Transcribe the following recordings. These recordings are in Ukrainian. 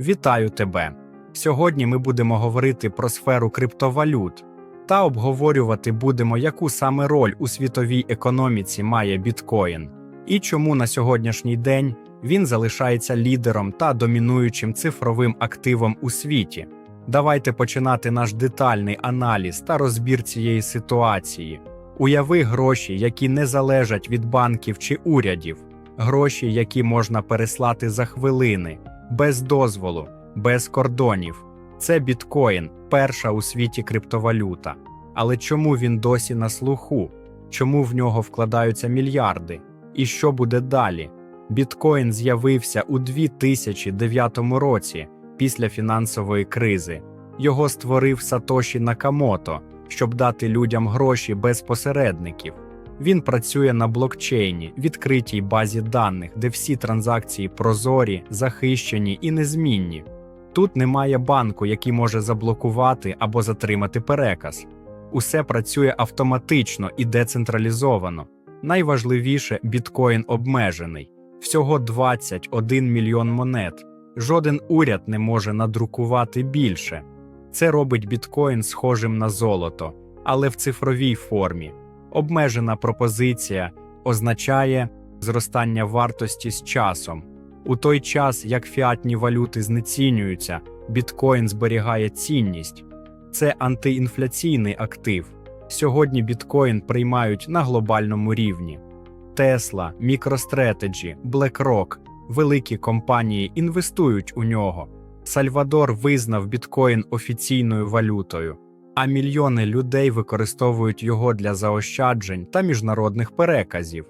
Вітаю тебе! Сьогодні ми будемо говорити про сферу криптовалют та обговорювати будемо, яку саме роль у світовій економіці має біткоін і чому на сьогоднішній день він залишається лідером та домінуючим цифровим активом у світі. Давайте починати наш детальний аналіз та розбір цієї ситуації. Уяви гроші, які не залежать від банків чи урядів, гроші, які можна переслати за хвилини, без дозволу, без кордонів. Це біткоін, перша у світі криптовалюта. Але чому він досі на слуху? Чому в нього вкладаються мільярди? І що буде далі? Біткоін з'явився у 2009 році після фінансової кризи. Його створив Сатоші Накамото, щоб дати людям гроші без посередників. Він працює на блокчейні, відкритій базі даних, де всі транзакції прозорі, захищені і незмінні. Тут немає банку, який може заблокувати або затримати переказ. Усе працює автоматично і децентралізовано. Найважливіше біткоін обмежений всього 21 мільйон монет. Жоден уряд не може надрукувати більше. Це робить біткоін схожим на золото, але в цифровій формі. Обмежена пропозиція означає зростання вартості з часом. У той час, як фіатні валюти знецінюються, біткоін зберігає цінність. Це антиінфляційний актив. Сьогодні біткоін приймають на глобальному рівні. Tesla, MicroStrategy, BlackRock – великі компанії інвестують у нього. Сальвадор визнав біткоін офіційною валютою, а мільйони людей використовують його для заощаджень та міжнародних переказів.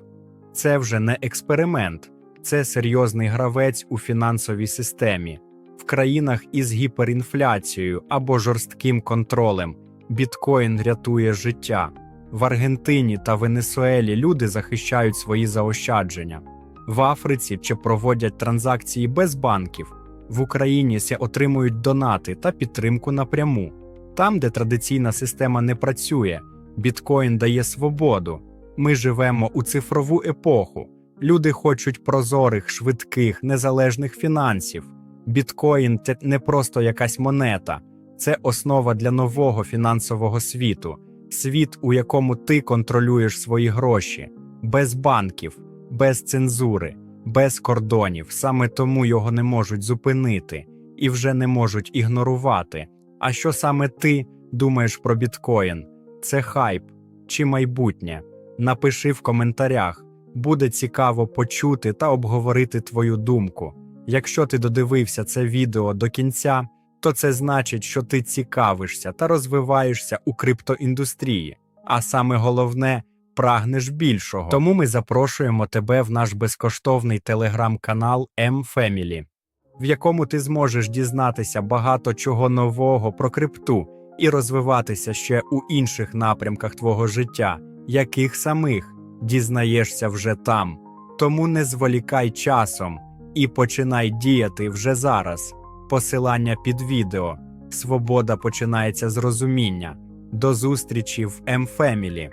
Це вже не експеримент, це серйозний гравець у фінансовій системі. В країнах із гіперінфляцією або жорстким контролем біткоін рятує життя. В Аргентині та Венесуелі люди захищають свої заощадження. В Африці чи проводять транзакції без банків. В Україні се отримують донати та підтримку напряму. Там, де традиційна система не працює, біткоін дає свободу. Ми живемо у цифрову епоху. Люди хочуть прозорих, швидких, незалежних фінансів. Біткоін це не просто якась монета, це основа для нового фінансового світу, світ, у якому ти контролюєш свої гроші, без банків, без цензури, без кордонів. Саме тому його не можуть зупинити і вже не можуть ігнорувати. А що саме ти думаєш про біткоін? Це хайп чи майбутнє? Напиши в коментарях. Буде цікаво почути та обговорити твою думку. Якщо ти додивився це відео до кінця, то це значить, що ти цікавишся та розвиваєшся у криптоіндустрії, а саме головне прагнеш більшого. Тому ми запрошуємо тебе в наш безкоштовний телеграм-канал M-Family, в якому ти зможеш дізнатися багато чого нового про крипту і розвиватися ще у інших напрямках твого життя, яких самих дізнаєшся вже там. Тому не зволікай часом і починай діяти вже зараз. Посилання під відео. Свобода починається з розуміння. До зустрічі в M-Family.